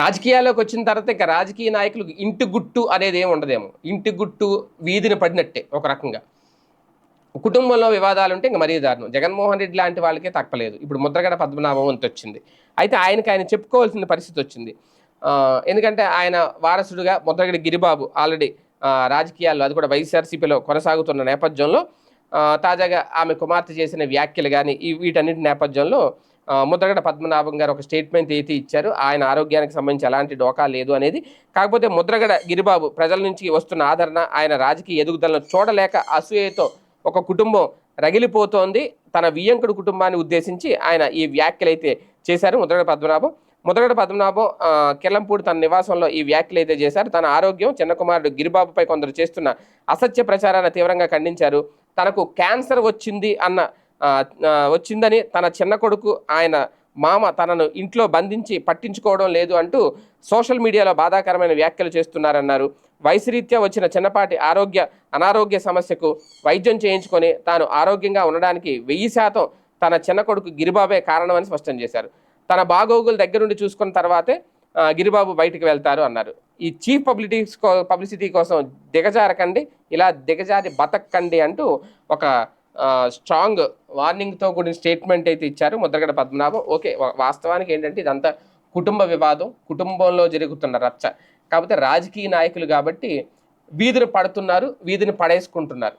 రాజకీయాల్లోకి వచ్చిన తర్వాత ఇంకా రాజకీయ నాయకులు ఇంటి గుట్టు అనేది ఏమి ఉండదేమో. ఇంటి గుట్టు వీధిని పడినట్టే ఒక రకంగా. కుటుంబంలో వివాదాలు ఉంటే ఇంకా మరీ దారుణం. జగన్మోహన్ రెడ్డి లాంటి వాళ్ళకే తప్పలేదు. ఇప్పుడు ముద్రగడ పద్మనాభం అంత వచ్చింది. అయితే ఆయనకి ఆయన చెప్పుకోవాల్సిన పరిస్థితి వచ్చింది. ఎందుకంటే ఆయన వారసుడుగా ముద్రగడ గిరిబాబు ఆల్రెడీ రాజకీయాల్లో అది కూడా వైఎస్ఆర్సీపీలో కొనసాగుతున్న నేపథ్యంలో తాజాగా ఆమె కుమార్తె చేసిన వ్యాఖ్యలు కానీ ఈ వీటన్నిటి నేపథ్యంలో ముద్రగడ పద్మనాభం గారు ఒక స్టేట్మెంట్ అయితే ఇచ్చారు. ఆయన ఆరోగ్యానికి సంబంధించి ఎలాంటి డోకా లేదు అనేది. కాకపోతే ముద్రగడ గిరిబాబు ప్రజల నుంచి వస్తున్న ఆదరణ ఆయన రాజకీయ ఎదుగుదలను చూడలేక అసూయతో ఒక కుటుంబం రగిలిపోతోంది. తన వియ్యంకుడు కుటుంబాన్ని ఉద్దేశించి ఆయన ఈ వ్యాఖ్యలు అయితే చేశారు ముద్రగడ పద్మనాభం. ముద్రగడ పద్మనాభం కిలంపూడి తన నివాసంలో ఈ వ్యాఖ్యలు అయితే చేశారు. తన ఆరోగ్యం చిన్న కుమారుడు గిరిబాబుపై కొందరు చేస్తున్న అసత్య ప్రచారాన్ని తీవ్రంగా ఖండించారు. తనకు క్యాన్సర్ వచ్చింది అన్న వచ్చిందని తన చిన్న కొడుకు ఆయన మామ తనను ఇంట్లో బంధించి పట్టించుకోవడం లేదు అంటూ సోషల్ మీడియాలో బాధాకరమైన వ్యాఖ్యలు చేస్తున్నారన్నారు. వయసురీత్యా వచ్చిన చిన్నపాటి ఆరోగ్య అనారోగ్య సమస్యకు వైద్యం చేయించుకొని తాను ఆరోగ్యంగా ఉండడానికి వెయ్యి శాతం తన చిన్న కొడుకు గిరిబాబే కారణమని స్పష్టం చేశారు. తన బాగోగులు దగ్గరుండి చూసుకున్న తర్వాతే గిరిబాబు బయటికి వెళ్తారు అన్నారు. ఈ చీఫ్ పబ్లిసిటీ పబ్లిసిటీ కోసం దిగజారకండి ఇలా దిగజారి బతకండి అంటూ ఒక స్ట్రాంగ్ వార్నింగ్తో కూడిన స్టేట్మెంట్ అయితే ఇచ్చారు ముద్రగడ పద్మనాభం. ఓకే వాస్తవానికి ఏంటంటే ఇదంతా కుటుంబ వివాదం కుటుంబంలో జరుగుతున్న రచ్చ. కాకపోతే రాజకీయ నాయకులు కాబట్టి వీధిని పడుతున్నారు వీధిని పడేసుకుంటున్నారు.